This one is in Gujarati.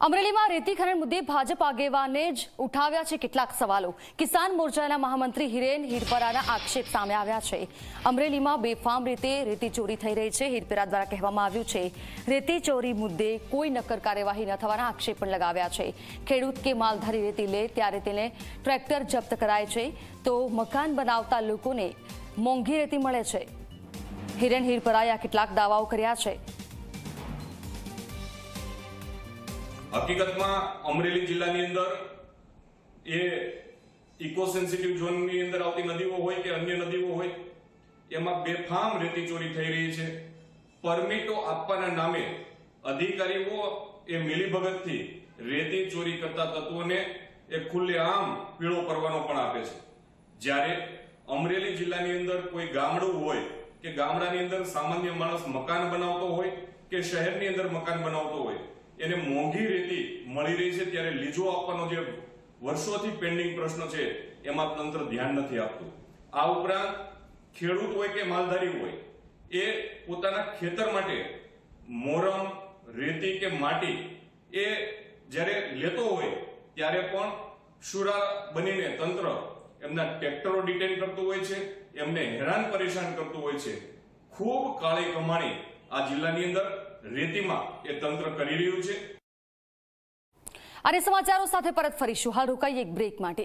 અમરેલીમાં રેતી ખનન મુદ્દે ભાજપ આગેવાને જ ઉઠાવ્યા છે કેટલાક સવાલો. કિસાન મોરચાના મહામંત્રી હિરેન હિરપરાના આક્ષેપ સામે આવ્યા છે. અમરેલીમાં બેફામ રીતે રેતી ચોરી થઈ રહી છે, હિરપરા દ્વારા કહેવામાં આવ્યું છે. રેતી ચોરી મુદ્દે કોઈ નક્કર કાર્યવાહી ન થવાના આક્ષેપ પણ લગાવ્યા છે. ખેડૂત કે માલધારી રેતી લે ત્યારે તેને ટ્રેક્ટર જપ્ત કરાય છે. તો મકાન બનાવતા લોકોને મોંઘી રેતી મળે છે. હિરેન હિરપરાએ આ કેટલાક દાવાઓ કર્યા છે. હકીકતમાં અમરેલી જિલ્લાની અંદર એ ઇકો સેન્સિટિવ ઝોનની અંદર આવતી નદીઓ હોય કે અન્ય નદીઓ હોય, એમાં બેફામ રેતી ચોરી થઈ રહી છે. પરમિટો આપવાના નામે અધિકારીઓ એ મિલીભગતથી રેતી ચોરી કરતા તત્વોને એ ખુલ્લેઆમ પીળો પરવાનો પણ આપે છે. જ્યારે અમરેલી જિલ્લાની અંદર કોઈ ગામડું હોય કે ગામડાની અંદર સામાન્ય માણસ મકાન બનાવતો હોય કે શહેરની અંદર મકાન બનાવતો હોય એને મોંઘી રેતી મળી રહી છે ત્યારે લીજો આપવાનો જે વર્ષોથી પેન્ડિંગ પ્રશ્ન છે, એમાં તંત્ર ધ્યાન નથી આપતું. આ ઉપરાંત ખેડૂત હોય કે માલધારી હોય, એ પોતાના ખેતર માટે મોરમ, રેતી કે માટી એ જ્યારે લેતો હોય, ત્યારે પણ શુરા બનીને તંત્ર એમના ટ્રેક્ટરો ડિટેન કરતું હોય છે, એમને હેરાન પરેશાન કરતું હોય છે. ખૂબ કાળી કમાણી આ જિલ્લાની અંદર રેતીમાં એ તંત્ર કરી રહ્યું છે. અને સમાચારો સાથે પરત ફરીશું. હાલ રોકાઈએ એક બ્રેક માટે.